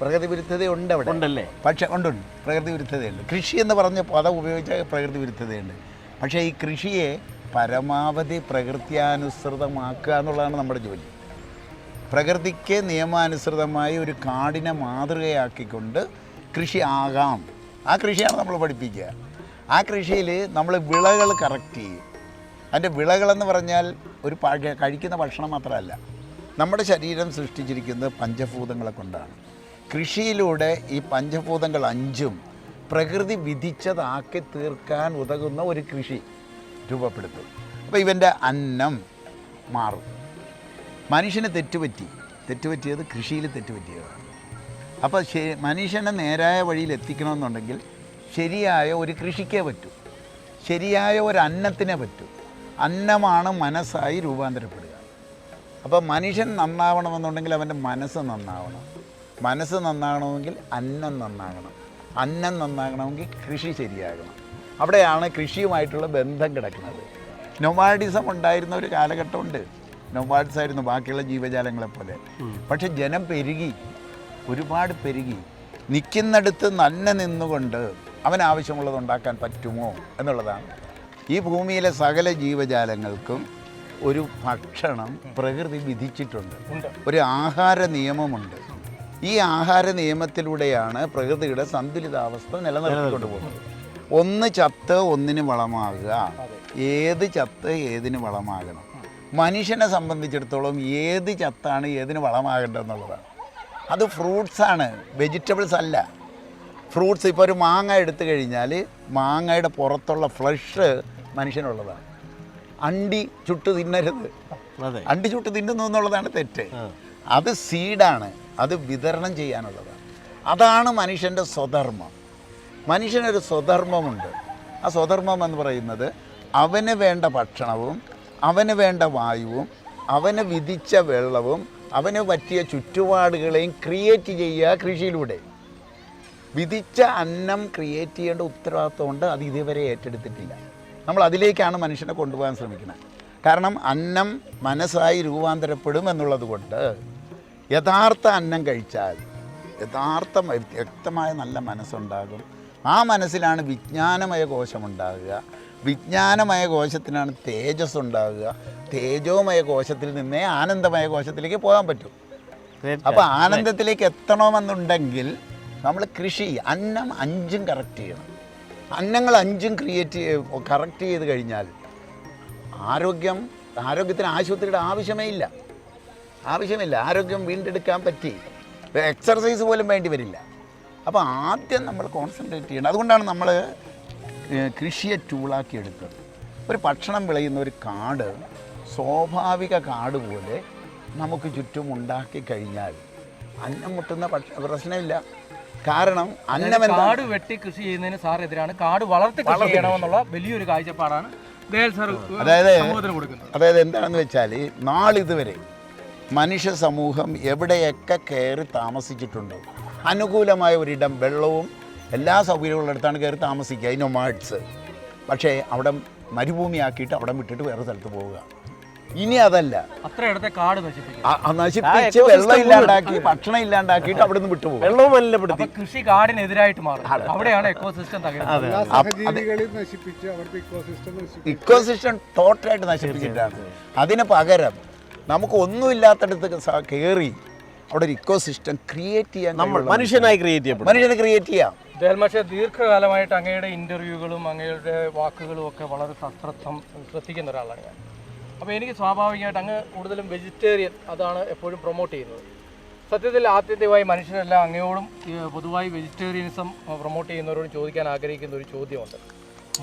പ്രകൃതി വിരുദ്ധതയുണ്ട് അവിടെ. ഉണ്ടല്ലേ? പക്ഷെ ഉണ്ടുണ്ട് പ്രകൃതി വിരുദ്ധതയുണ്ട്. കൃഷി എന്ന് പറഞ്ഞ പദം ഉപയോഗിച്ച പ്രകൃതി വിരുദ്ധതയുണ്ട്. പക്ഷേ ഈ കൃഷിയെ പരമാവധി പ്രകൃത്യാനുസൃതമാക്കുക എന്നുള്ളതാണ് നമ്മുടെ ജോലി. പ്രകൃതിക്ക് നിയമാനുസൃതമായി ഒരു കാടിനെ മാതൃകയാക്കിക്കൊണ്ട് കൃഷി ആകാം. ആ കൃഷിയാണ് നമ്മൾ പഠിപ്പിക്കുക. ആ കൃഷിയിൽ നമ്മൾ വിളകൾ കറക്റ്റ് ചെയ്യും. അതിന്റെ വിളകളെന്ന് പറഞ്ഞാൽ ഒരു കഴിക്കുന്ന ഭക്ഷണം മാത്രമല്ല നമ്മുടെ ശരീരം സൃഷ്ടിച്ചിരിക്കുന്നത് പഞ്ചഭൂതങ്ങളെ കൊണ്ടാണ്. കൃഷിയിലൂടെ ഈ പഞ്ചഭൂതങ്ങൾ അഞ്ചും പ്രകൃതി വിധിച്ചതാക്കി തീർക്കാൻ ഉതകുന്ന ഒരു കൃഷി രൂപപ്പെടുത്തും അപ്പോൾ ഇവന്റെ അന്നം മാറും. മനുഷ്യന് തെറ്റുപറ്റി തെറ്റുപറ്റിയത് കൃഷിയിൽ തെറ്റുപറ്റിയതാണ്. അപ്പോൾ മനുഷ്യനെ നേരായ വഴിയിൽ എത്തിക്കണമെന്നുണ്ടെങ്കിൽ ശരിയായ ഒരു കൃഷിക്കേ പറ്റൂ. ശരിയായ ഒരു അന്നത്തിനെ പറ്റൂ. അന്നമാണ് മനസ്സായി രൂപാന്തരപ്പെടുക. അപ്പോൾ മനുഷ്യൻ നന്നാവണമെന്നുണ്ടെങ്കിൽ അവന്റെ മനസ്സ് നന്നാവണം. മനസ്സ് നന്നാകണമെങ്കിൽ അന്നം നന്നാകണം. അന്നം നന്നാകണമെങ്കിൽ കൃഷി ശരിയാകണം. അവിടെയാണ് കൃഷിയുമായിട്ടുള്ള ബന്ധം കിടക്കുന്നത്. നൊമാഡിസം ഉണ്ടായിരുന്ന ഒരു കാലഘട്ടമുണ്ട്. നൊമാഡ്സ് ആയിരുന്നു ബാക്കിയുള്ള ജീവജാലങ്ങളെ പോലെ പക്ഷെ ജനം പെരുകി ഒരുപാട് പെരുകി. നിൽക്കുന്നിടത്ത് നന്നെ നിന്നുകൊണ്ട് അവൻ ആവശ്യമുള്ളത് ഉണ്ടാക്കാൻ പറ്റുമോ എന്നുള്ളതാണ്. ഈ ഭൂമിയിലെ സകല ജീവജാലങ്ങൾക്കും ഒരു ഭക്ഷണം പ്രകൃതി വിധിച്ചിട്ടുണ്ട്. ഒരു ആഹാര നിയമമുണ്ട്. ഈ ആഹാര നിയമത്തിലൂടെയാണ് പ്രകൃതിയുടെ സന്തുലിതാവസ്ഥ നിലനിർത്തിക്കൊണ്ട് പോകുന്നത്. ഒന്ന് ചത്ത് ഒന്നിന് വളമാകുക. ഏത് ചത്ത് ഏതിന് വളമാകണം. മനുഷ്യനെ സംബന്ധിച്ചിടത്തോളം ഏത് ചത്താണ് ഏതിന് വളമാകേണ്ടതെന്നുള്ളതാണ്. അത് ഫ്രൂട്ട്സാണ് വെജിറ്റബിൾസ് അല്ല ഫ്രൂട്ട്സ് ഇപ്പോൾ ഒരു മാങ്ങ എടുത്തു കഴിഞ്ഞാൽ മാങ്ങയുടെ പുറത്തുള്ള ഫ്ലഷ് മനുഷ്യനുള്ളതാണ്. അണ്ടി ചുട്ട് തിന്നരുത്. അണ്ടി ചുട്ട് തിന്നുന്നു എന്നുള്ളതാണ് തെറ്റ്. അത് സീഡാണ്. അത് വിതരണം ചെയ്യാനുള്ളതാണ്. അതാണ് മനുഷ്യന്റെ സ്വധർമ്മം. മനുഷ്യനൊരു സ്വധർമ്മമുണ്ട്. ആ സ്വധർമ്മം എന്ന് പറയുന്നത് അവന് വേണ്ട ഭക്ഷണവും അവന് വേണ്ട വായുവും അവന് വിധിച്ച വെള്ളവും അവന് പറ്റിയ ചുറ്റുപാടുകളെയും ക്രിയേറ്റ് ചെയ്യുക കൃഷിയിലൂടെ. വിധിച്ച അന്നം ക്രിയേറ്റ് ചെയ്യേണ്ട ഉത്തരവാദിത്വമുണ്ട് അത് ഇതുവരെ ഏറ്റെടുത്തിട്ടില്ല. നമ്മൾ അതിലേക്കാണ് മനുഷ്യനെ കൊണ്ടുപോകാൻ ശ്രമിക്കുന്നത്. കാരണം അന്നം മനസ്സായി രൂപാന്തരപ്പെടും എന്നുള്ളത് കൊണ്ട് യഥാർത്ഥ അന്നം കഴിച്ചാൽ യഥാർത്ഥ വ്യക്തമായ നല്ല മനസ്സുണ്ടാകും. ആ മനസ്സിലാണ് വിജ്ഞാനമയ കോശമുണ്ടാകുക. വിജ്ഞാനമയ കോശത്തിനാണ് തേജസ് ഉണ്ടാകുക തേജോമയ കോശത്തിൽ നിന്നേ ആനന്ദമയ കോശത്തിലേക്ക് പോകാൻ പറ്റും. അപ്പോൾ ആനന്ദത്തിലേക്ക് എത്തണമെന്നുണ്ടെങ്കിൽ നമ്മൾ കൃഷി അന്നം അഞ്ചും കറക്റ്റ് ചെയ്യണം. അന്നങ്ങൾ അഞ്ചും ക്രിയേറ്റ് കറക്റ്റ് ചെയ്ത് കഴിഞ്ഞാൽ ആരോഗ്യം ആരോഗ്യത്തിന് ആശുപത്രിയുടെ ആവശ്യമേ ഇല്ല. ആവശ്യമില്ല. ആരോഗ്യം വീണ്ടെടുക്കാൻ പറ്റി. എക്സർസൈസ് പോലും വേണ്ടി വരില്ല. അപ്പോൾ ആദ്യം നമ്മൾ കോൺസെൻട്രേറ്റ് ചെയ്യണം. അതുകൊണ്ടാണ് നമ്മൾ കൃഷിയെ ടൂളാക്കി എടുക്കുന്നത് ഒരു ഭക്ഷണം വിളയുന്ന ഒരു കാട് സ്വാഭാവിക കാട് പോലെ നമുക്ക് ചുറ്റും ഉണ്ടാക്കി കഴിഞ്ഞാൽ അന്നം മുട്ടുന്ന പ്രശ്നമില്ല. കാരണം അന്നം കാട് വെട്ടി കൃഷി ചെയ്യുന്നതിന് സാർ എതിരാണ് കാട് വളർത്തി കൃഷി ചെയ്യണമെന്നുള്ള വലിയൊരു കാഴ്ചപ്പാടാണ് അതായത് അതായത് എന്താണെന്ന് വെച്ചാൽ നാളിതുവരെ മനുഷ്യ സമൂഹം എവിടെയൊക്കെ കയറി താമസിച്ചിട്ടുണ്ടോ? അനുകൂലമായ ഒരിടം വെള്ളവും എല്ലാ സൗകര്യങ്ങളും അടുത്താണ് കയറി താമസിക്കുക അതിനോ നൊമാഡ്സ് പക്ഷേ അവിടെ മരുഭൂമിയാക്കിയിട്ട് അവിടെ വിട്ടിട്ട് വേറെ സ്ഥലത്ത് പോവുക. ഇനി അതല്ല. അത്ര ഇടത്തെ കാട് നശിപ്പിച്ച് വെള്ളം ഇല്ലാണ്ടാക്കി ഭക്ഷണം ഇല്ലാണ്ടാക്കിയിട്ട് അവിടെ നിന്ന് വിട്ടുപോകും. വെള്ളവും മലിനപ്പെടുത്തി. കൃഷി കാടിനെതിരായിട്ട് മാറും. അവിടെയാണ് എക്കോസിസ്റ്റം തകരുന്നത്. ഇക്കോസിസ്റ്റം ടോട്ടലായിട്ട് നശിപ്പിച്ചിട്ടാണ്. അതിന് പകരം നമുക്ക് ഒന്നുമില്ലാത്തടത്ത് കയറി അവിടെ ഒരു ഇക്കോസിസ്റ്റം ക്രിയേറ്റ് ചെയ്യാൻ നമ്മൾ മനുഷ്യനായി ക്രിയേറ്റ് ചെയ്യാം മനുഷ്യനെ ക്രിയേറ്റ് ചെയ്യാം. ദേൽമാഷെ ദീർഘകാലമായിട്ട് അങ്ങയുടെ ഇന്റർവ്യൂകളും അങ്ങയുടെ വാക്കുകളും ഒക്കെ വളരെ സശ്രദ്ധം ശ്രദ്ധിക്കുന്ന ഒരാളാണ് ഞാൻ. അപ്പോൾ എനിക്ക് സ്വാഭാവികമായിട്ട് അങ്ങ് കൂടുതലും വെജിറ്റേറിയൻ അതാണ് എപ്പോഴും പ്രൊമോട്ട് ചെയ്യുന്നത്. സത്യത്തിൽ ആത്യന്തികമായി മനുഷ്യരെല്ലാം അങ്ങയോടും പൊതുവായി വെജിറ്റേറിയനിസം പ്രൊമോട്ട് ചെയ്യുന്നവരോട് ചോദിക്കാൻ ആഗ്രഹിക്കുന്ന ഒരു ചോദ്യമുണ്ട്.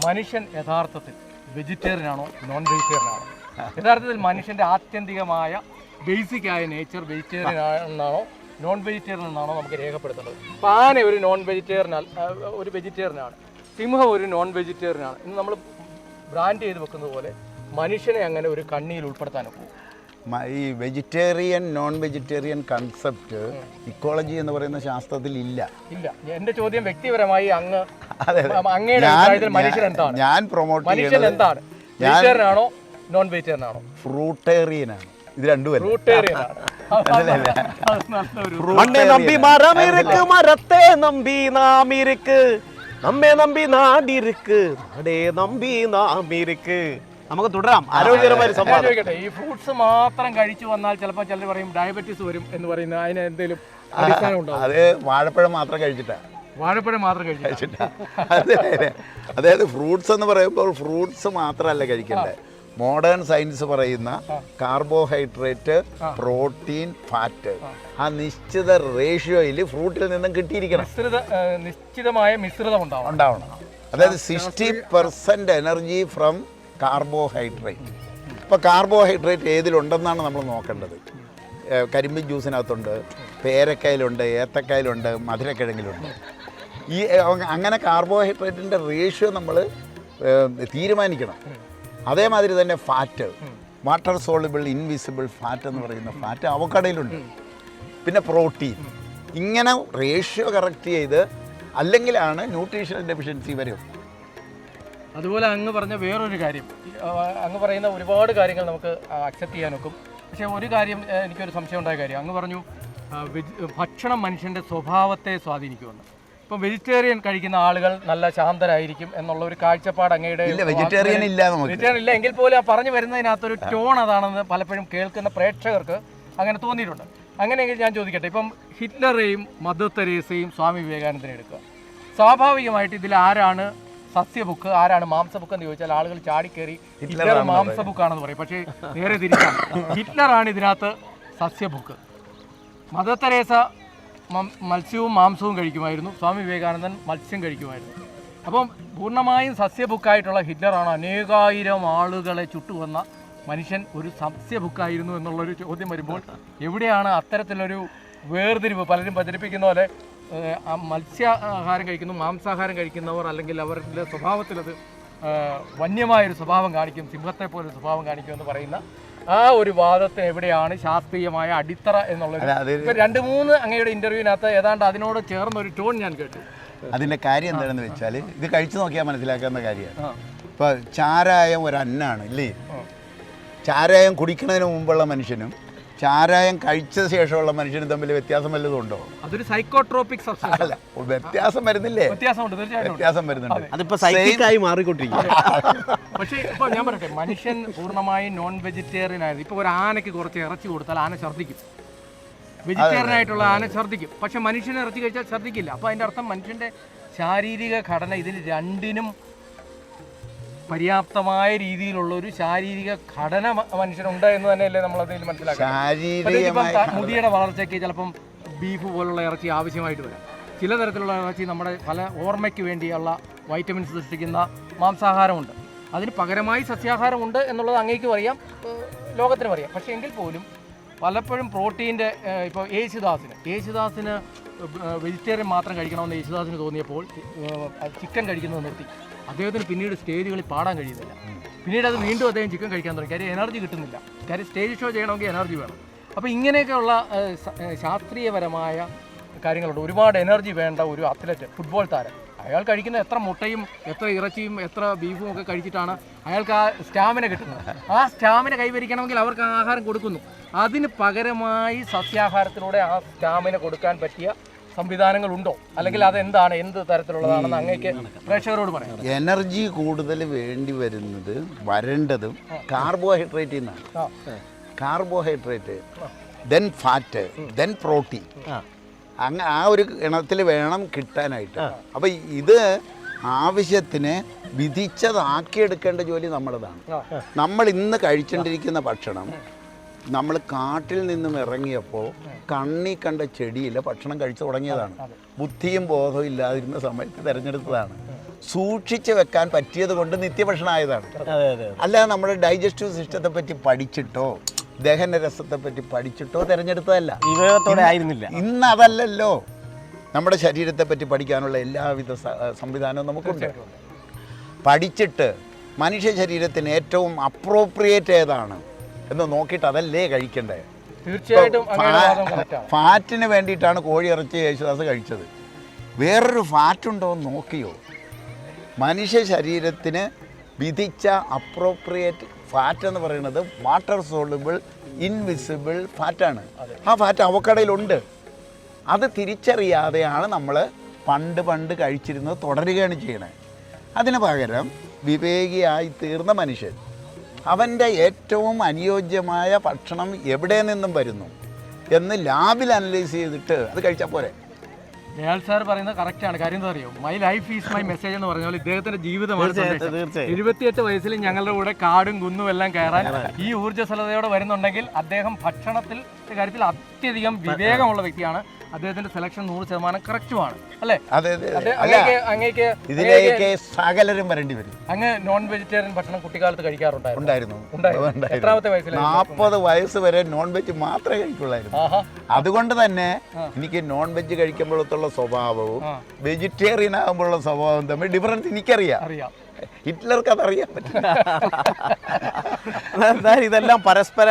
മനുഷ്യൻ യഥാർത്ഥത്തിൽ വെജിറ്റേറിയൻ ആണോ നോൺ വെജിറ്റേറിയൻ ആണോ? യഥാർത്ഥത്തിൽ മനുഷ്യന്റെ ആത്യന്തികമായ ബേസിക്കായ നേച്ചർ വെജിറ്റേറിയൻ ആണെന്നാണോ നോൺ വെജിറ്റേറിയൻ എന്നാണോ നമുക്ക് രേഖപ്പെടുത്തേണ്ടത്? പാന ഒരു നോൺ വെജിറ്റേറിയൻ ഒരു വെജിറ്റേറിയനാണ് സിംഹം ഒരു നോൺ വെജിറ്റേറിയനാണ് ഇന്ന് നമ്മൾ ബ്രാൻഡ് ചെയ്ത് വെക്കുന്നത് പോലെ മനുഷ്യനെ അങ്ങനെ ഒരു കണ്ണിയിൽ ഉൾപ്പെടുത്താനൊക്കെ ഈ vegetarian non vegetarian concept ecology എന്ന് പറയുന്ന ശാസ്ത്രത്തിൽ ഇല്ല. ഇല്ല. എന്റെ ചോദ്യം വ്യക്തിപരമായി അങ്ങ് അതെ അങ്ങയുടെ മനുഷ്യൻ ഞാൻ പ്രൊമോട്ട് മനുഷ്യൻ എന്താണ്? വെജിറ്റേറിയനാണോ നോൺ വെജിറ്റേറിയനാണോ ഫ്രൂട്ടേറിയനാണ്. ഇത് രണ്ടുപേരും മരത്തെ നമ്പി നാം നമ്മെ നമ്പി നാടിരിക്ക് നടേ നമ്പി നാം ഇരിക്ക് നമുക്ക് തുടരാം. ആരോഗ്യകരമായ സംഭവം സംവാദം. ചോദിക്കട്ടെ ഈ ഫ്രൂട്ട്സ് മാത്രം കഴിച്ചു വന്നാൽ ചിലപ്പോൾ ചിലർ പറയും ഡയബറ്റീസ് വരും എന്ന് പറയുന്നത് അതിന് എന്തെങ്കിലും അടിസ്ഥാനം അത് വാഴപ്പഴം മാത്രം കഴിച്ചിട്ടാ. വാഴപ്പഴം മാത്രം കഴിച്ചു കഴിച്ചിട്ടാ. അതെ അതെ. അതായത് ഫ്രൂട്ട്സ് എന്ന് പറയുമ്പോൾ ഫ്രൂട്ട്സ് മാത്രമല്ല കഴിക്കേണ്ടത്. മോഡേൺ സയൻസ് പറയുന്ന കാർബോഹൈഡ്രേറ്റ് പ്രോട്ടീൻ ഫാറ്റ് ആ. നിശ്ചിത റേഷ്യോയിൽ ഫ്രൂട്ടിൽ നിന്നും കിട്ടിയിരിക്കണം. നിശ്ചിതമായ മിശ്രിതം ഉണ്ടാവും ഉണ്ടാവണം. അതായത് sixty percent energy from carbohydrate. ഇപ്പോൾ കാർബോഹൈഡ്രേറ്റ് ഏതിലുണ്ടെന്നാണ് നമ്മൾ നോക്കേണ്ടത്. കരിമ്പിൻ ജ്യൂസിനകത്തുണ്ട് പേരക്കയിലുണ്ട് ഏത്തക്കായിലുണ്ട് മധുരക്കിഴങ്ങിലുണ്ട്. ഈ അങ്ങനെ കാർബോഹൈഡ്രേറ്റിന്റെ റേഷ്യോ നമ്മൾ തീരുമാനിക്കണം. അതേമാതിരി തന്നെ fat water soluble invisible fat എന്ന് പറയുന്ന ഫാറ്റ് അവക്കടയിലുണ്ട്. പിന്നെ പ്രോട്ടീൻ. ഇങ്ങനെ റേഷ്യോ കറക്റ്റ് ചെയ്ത് അല്ലെങ്കിലാണ് ന്യൂട്രീഷണൽ ഡെഫിഷ്യൻസി വരും. അതുപോലെ അങ്ങ് പറഞ്ഞ വേറൊരു കാര്യം. അങ്ങ് പറയുന്ന ഒരുപാട് കാര്യങ്ങൾ നമുക്ക് അക്സെപ്റ്റ് ചെയ്യാൻ ഒക്കും. പക്ഷേ ഒരു കാര്യം എനിക്കൊരു സംശയം ഉണ്ടായ കാര്യം. അങ്ങ് പറഞ്ഞു ഭക്ഷണം മനുഷ്യന്റെ സ്വഭാവത്തെ സ്വാധീനിക്കുമെന്ന്. ഇപ്പം വെജിറ്റേറിയൻ കഴിക്കുന്ന ആളുകൾ നല്ല ശാന്തരായിരിക്കും എന്നുള്ള ഒരു കാഴ്ചപ്പാട് അങ്ങയുടെ വെജിറ്റേറിയൻ ഇല്ല വെജിറ്റേറിയൻ ഇല്ല. എങ്കിൽ പോലും ആ പറഞ്ഞു വരുന്നതിനകത്തൊരു ടോൺ അതാണെന്ന് പലപ്പോഴും കേൾക്കുന്ന പ്രേക്ഷകർക്ക് അങ്ങനെ തോന്നിയിട്ടുണ്ട്. അങ്ങനെയെങ്കിൽ ഞാൻ ചോദിക്കട്ടെ ഇപ്പം ഹിറ്റ്ലറേയും മദർ തെരേസയും സ്വാമി വിവേകാനന്ദനെ എടുക്കുക. സ്വാഭാവികമായിട്ട് ഇതിൽ ആരാണ് സസ്യബുക്ക് ആരാണ് മാംസബുക്ക് എന്ന് ചോദിച്ചാൽ ആളുകൾ ചാടിക്കേറി ഹിറ്റ്ലർ മാംസബുക്കാണെന്ന് പറയും. പക്ഷേ നേരെ തിരിച്ചാണ് ഹിറ്റ്ലറാണ് ഇതിനകത്ത് സസ്യബുക്ക്. മദർ തെരേസ മത്സ്യവും മാംസവും കഴിക്കുമായിരുന്നു. സ്വാമി വിവേകാനന്ദൻ മത്സ്യം കഴിക്കുമായിരുന്നു. അപ്പം പൂർണമായും സസ്യബുക്കായിട്ടുള്ള ഹിറ്റ്ലറാണ് അനേകായിരം ആളുകളെ ചുട്ടുവന്ന മനുഷ്യൻ ഒരു സസ്യബുക്കായിരുന്നു എന്നുള്ളൊരു ചോദ്യം വരുമ്പോൾ എവിടെയാണ് അത്തരത്തിലൊരു വേർതിരിവ്? പലരും പ്രചരിപ്പിക്കുന്ന പോലെ മത്സ്യാഹാരം കഴിക്കുന്നു മാംസാഹാരം കഴിക്കുന്നവർ അല്ലെങ്കിൽ അവരുടെ സ്വഭാവത്തിലത് വന്യമായൊരു സ്വഭാവം കാണിക്കും സിംഹത്തെ പോലെ സ്വഭാവം കാണിക്കും എന്ന് പറയുന്ന ആ ഒരു വാദത്തെ എവിടെയാണ് ശാസ്ത്രീയമായ അടിത്തറ എന്നുള്ളത്. ഇപ്പൊ രണ്ട് മൂന്ന് അങ്ങയുടെ ഇന്റർവ്യൂവിനകത്ത് ഏതാണ്ട് അതിനോട് ചേർന്ന ഒരു ടോൺ ഞാൻ കേട്ടു. അതിന്റെ കാര്യം എന്താണെന്ന് വെച്ചാൽ ഇത് കഴിച്ചു നോക്കിയാൽ മനസ്സിലാക്കാവുന്ന കാര്യമാണ്. ഇപ്പൊ ഇപ്പോൾ ചാരായം ഒരു അന്നാണ് ഇല്ലേ ചാരായം കുടിക്കുന്നതിന് മുമ്പുള്ള മനുഷ്യനും ചാരായം കഴിച്ച ശേഷമുള്ള മനുഷ്യനും തമ്മിൽ വ്യത്യാസം വല്ലതും ഉണ്ടോ അതൊരു സൈക്കോട്രോപിക് സബ്സ്റ്റൻസ് അല്ല വ്യത്യാസം വരുന്നില്ലേ? വ്യത്യാസമുണ്ട് തീർച്ചയായിട്ടും ഉണ്ട്. വ്യത്യാസം വരുന്നുണ്ട്. അതിപ്പോ സൈക്കിക്കായി മാറിക്കൊണ്ടിരിക്കും പക്ഷേ ഇപ്പൊ ഞാൻ പറയട്ടെ മനുഷ്യൻ പൂർണമായും നോൺ വെജിറ്റേറിയൻ ആയിരുന്നു. ഇപ്പൊ ഒരു ആനയ്ക്ക് കുറച്ച് ഇറച്ചി കൊടുത്താൽ ആന ഛർദ്ദിക്കും. വെജിറ്റേറിയൻ ആയിട്ടുള്ള ആന ഛർദ്ദിക്കും. പക്ഷെ മനുഷ്യനെ ഇറച്ചി കഴിച്ചാൽ ഛർദ്ദിക്കില്ല. അപ്പൊ അതിന്റെ അർത്ഥം മനുഷ്യന്റെ ശാരീരിക ഘടന ഇതിന് രണ്ടിനും പര്യാപ്തമായ രീതിയിലുള്ള ഒരു ശാരീരിക ഘടന മനുഷ്യനുണ്ട് എന്ന് തന്നെയല്ലേ നമ്മൾ അതിൽ ശാരീരികമായി മുടിയുടെ വളർച്ചയ്ക്ക് ചിലപ്പം ബീഫ് പോലുള്ള ഇറച്ചി ആവശ്യമായിട്ട് വരാം. ചില തരത്തിലുള്ള ഇറച്ചി നമ്മുടെ പല ഓർമ്മയ്ക്ക് വേണ്ടിയുള്ള വൈറ്റമിൻസ് സൃഷ്ടിക്കുന്ന മാംസാഹാരമുണ്ട്. അതിന് പകരമായി സസ്യാഹാരമുണ്ട് എന്നുള്ളത് അങ്ങേക്കും അറിയാം ലോകത്തിനും അറിയാം. പക്ഷേ എങ്കിൽ പോലും പലപ്പോഴും പ്രോട്ടീന്റെ ഇപ്പോൾ യേശുദാസിന് യേശുദാസിന് വെജിറ്റേറിയൻ മാത്രം കഴിക്കണമെന്ന് യേശുദാസിന് തോന്നിയപ്പോൾ ചിക്കൻ കഴിക്കുന്നത് നിർത്തി. അദ്ദേഹത്തിന് പിന്നീട് സ്റ്റേജുകളിൽ പാടാൻ കഴിയുന്നില്ല. പിന്നീട് അത് വീണ്ടും അദ്ദേഹം ചിക്കൻ കഴിക്കാൻ തുടങ്ങി. കാര്യം എനർജി കിട്ടുന്നില്ല. കാര്യം സ്റ്റേജ് ഷോ ചെയ്യണമെങ്കിൽ എനർജി വേണം. അപ്പോൾ ഇങ്ങനെയൊക്കെയുള്ള ശാസ്ത്രീയപരമായ കാര്യങ്ങളുണ്ട്. ഒരുപാട് എനർജി വേണ്ട ഒരു അത്ലറ്റ് ഫുട്ബോൾ താരം. അയാൾ കഴിക്കുന്ന എത്ര മുട്ടയും എത്ര ഇറച്ചിയും എത്ര ബീഫും ഒക്കെ കഴിച്ചിട്ടാണ് അയാൾക്ക് ആ സ്റ്റാമിന കിട്ടുന്നത്. ആ സ്റ്റാമിന കൈവരിക്കണമെങ്കിൽ അവർക്ക് ആഹാരം കൊടുക്കുന്നു. അതിന് പകരമായി സസ്യാഹാരത്തിലൂടെ ആ സ്റ്റാമിന കൊടുക്കാൻ പറ്റിയ സംവിധാനങ്ങളുണ്ടോ? അല്ലെങ്കിൽ അതെന്താണ്? എന്ത് തരത്തിലുള്ളതാണെന്ന് അങ്ങേക്ക് പ്രേക്ഷകരോട് പറയാം. എനർജി കൂടുതൽ വേണ്ടി വരുന്നത് വരേണ്ടതും കാർബോഹൈഡ്രേറ്റിൽ നിന്നാണ്. Carbohydrate then fat then protein അങ്ങ് ആ ഒരു ഇണത്തിൽ വേണം കിട്ടാനായിട്ട്. അപ്പം ഇത് ആവശ്യത്തിന് വിധിച്ചതാക്കിയെടുക്കേണ്ട ജോലി നമ്മളതാണ് നമ്മൾ ഇന്ന് കഴിച്ചുകൊണ്ടിരിക്കുന്ന ഭക്ഷണം നമ്മൾ കാട്ടിൽ നിന്നും ഇറങ്ങിയപ്പോൾ കണ്ണി കണ്ട ചെടിയിൽ ഭക്ഷണം കഴിച്ചു തുടങ്ങിയതാണ്. ബുദ്ധിയും ബോധവും ഇല്ലാതിരുന്ന സമയത്ത് തിരഞ്ഞെടുത്തതാണ്. സൂക്ഷിച്ചു വെക്കാൻ പറ്റിയത് കൊണ്ട് നിത്യഭക്ഷണമായതാണ്. അല്ലാതെ നമ്മുടെ ഡൈജസ്റ്റീവ് സിസ്റ്റത്തെ പറ്റി പഠിച്ചിട്ടോ ദഹന രസത്തെ പറ്റി പഠിച്ചിട്ടോ തിരഞ്ഞെടുത്തതല്ല. വിവേകത്തോടെ ആയിരുന്നില്ല. ഇന്ന് അതല്ലല്ലോ നമ്മുടെ ശരീരത്തെ പറ്റി പഠിക്കാനുള്ള എല്ലാവിധ സംവിധാനവും നമുക്കുണ്ട്. പഠിച്ചിട്ട് മനുഷ്യ ശരീരത്തിന് ഏറ്റവും അപ്രോപ്രിയേറ്റ് ഏതാണ്? എന്ന് നോക്കിയിട്ട് അതല്ലേ കഴിക്കണ്ടേ? തീർച്ചയായിട്ടും ഫാറ്റിന് വേണ്ടിയിട്ടാണ് കോഴി ഇറച്ചി യേശുദാസ് കഴിച്ചത്. വേറൊരു ഫാറ്റുണ്ടോ എന്ന് നോക്കിയോ? മനുഷ്യ ശരീരത്തിന് വിധിച്ച അപ്രോപ്രിയേറ്റ് ഫാറ്റ് എന്ന് പറയുന്നത് വാട്ടർ സോളിബിൾ ഇൻവിസിബിൾ ഫാറ്റാണ് ആ ഫാറ്റ് അവക്കടയിലുണ്ട്. അത് തിരിച്ചറിയാതെയാണ് നമ്മൾ പണ്ട് പണ്ട് കഴിച്ചിരുന്നത് തുടരുകയാണ് ചെയ്യണേ. അതിന് പകരം വിവേകിയായി തീർന്ന മനുഷ്യൻ അവന്റെ ഏറ്റവും അനുയോജ്യമായ ഭക്ഷണം എവിടെ നിന്നും വരുന്നു എന്ന് ലാബിൽ അനലൈസ് ചെയ്തിട്ട് അത് കഴിച്ചാൽ പോരെ. ദയാൽ സാർ പറയുന്നത് കറക്റ്റ് ആണ്. കാര്യം എന്താ അറിയോ? My life is my message എന്ന് പറഞ്ഞാൽ പോലെ ഇദ്ദേഹത്തിന്റെ ജീവിതമാണ് ഇരുപത്തിയെട്ട്. എഴുപത്തിയെട്ട് വയസ്സിൽ ഞങ്ങളുടെ കൂടെ കാടും കുന്നും എല്ലാം കയറാൻ ഈ ഊർജസ്വലതയോടെ വരുന്നുണ്ടെങ്കിൽ അദ്ദേഹം ഭക്ഷണത്തിൽ കാര്യത്തിൽ അത്യധികം വിവേകമുള്ള വ്യക്തിയാണ്. അദ്ദേഹത്തിന്റെ സെലക്ഷൻ നൂറ് ശതമാനം കറക്റ്റുമാണ് അല്ലേ? അതെ അതെ അദ്ദേ- അല്ല അങ്ങേക്ക് അങ്ങേക്ക് ഇതിലേക്ക് സകലരും വരേണ്ടി വരും. അങ്ങ് നോൺ വെജിറ്റേറിയൻ ഭക്ഷണം കുട്ടിക്കാലത്ത് കഴിക്കാറുണ്ടായിരുന്നു. ഉണ്ടായിരുന്നു. എത്രാമത്തെ വയസ്സിൽ നാൽപ്പത് വയസ്സ് വരെ നോൺ വെജ് മാത്രമേ കഴിക്കുള്ളായിരുന്നു. അതുകൊണ്ട് തന്നെ എനിക്ക് നോൺ വെജ് കഴിക്കുമ്പോഴത്തുള്ള സ്വഭാവവും വെജിറ്റേറിയൻ ആകുമ്പോഴുള്ള സ്വഭാവവും തമ്മിൽ ഡിഫറൻസ് എനിക്കറിയാം. അറിയാം. ഹിറ്റ്ലർക്ക് അതറിയാൻ പറ്റില്ല. ഇതെല്ലാം പരസ്പര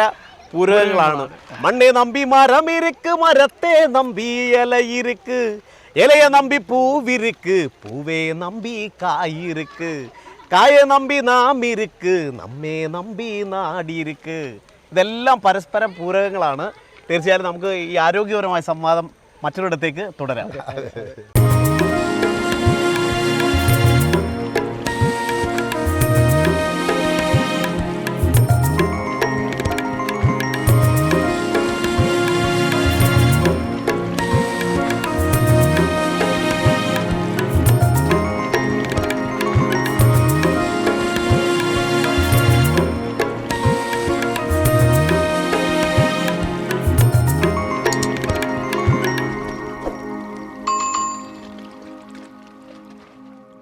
പൂരങ്ങളാണ് മണ്ണേ നമ്പി മരം മരത്തെ നമ്പി ഇല ഇരിക്ക്. ഇലയെ നമ്പി പൂവിരിക്ക് പൂവേ നമ്പി കായിരിക്ക് കായ നമ്പി നാം ഇരിക്ക് നമ്മെ നമ്പി നാടിരിക്ക് ഇതെല്ലാം പരസ്പരം പൂരകങ്ങളാണ്. തീർച്ചയായും നമുക്ക് ഈ ആരോഗ്യപരമായ സംവാദം മറ്റൊരിടത്തേക്ക് തുടരാം.